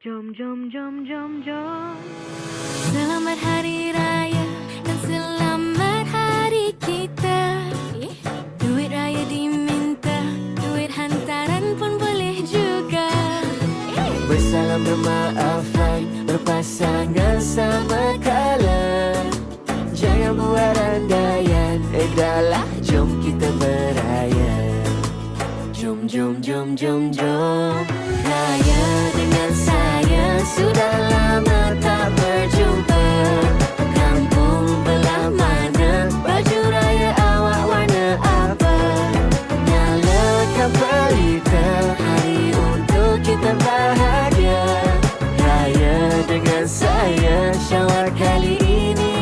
Jom, jom, jom, jom, jom. Selamat Hari Raya dan selamat hari kita. Duit raya diminta, duit hantaran pun boleh juga. Bersalam bermaafan Berpasangan sama kala Jangan buat andaian Eh dah lah jom kita beraya Jom jom jom jom jom Raya saya Sudah lama tak berjumpa. Kampung belah mana Baju raya awak warna apa? Nyalakan pelita Hari untuk kita bahagia. Raya dengan saya Syawal kali ini.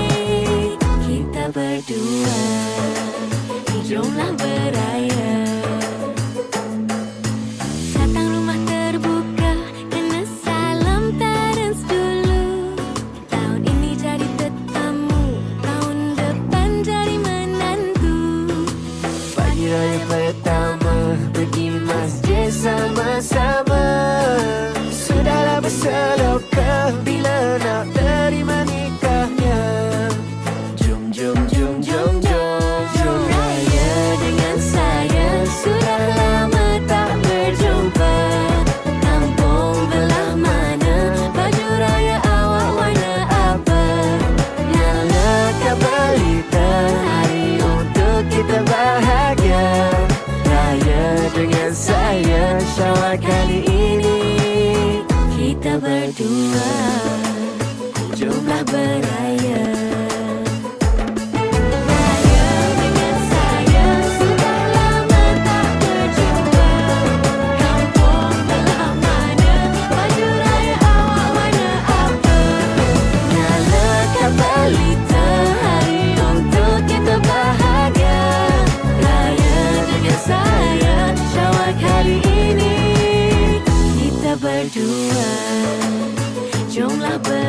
Kita berdua Jomlah beraya. Hero, you play it down, but give me my kali ini Kita berdua Jomlah beraya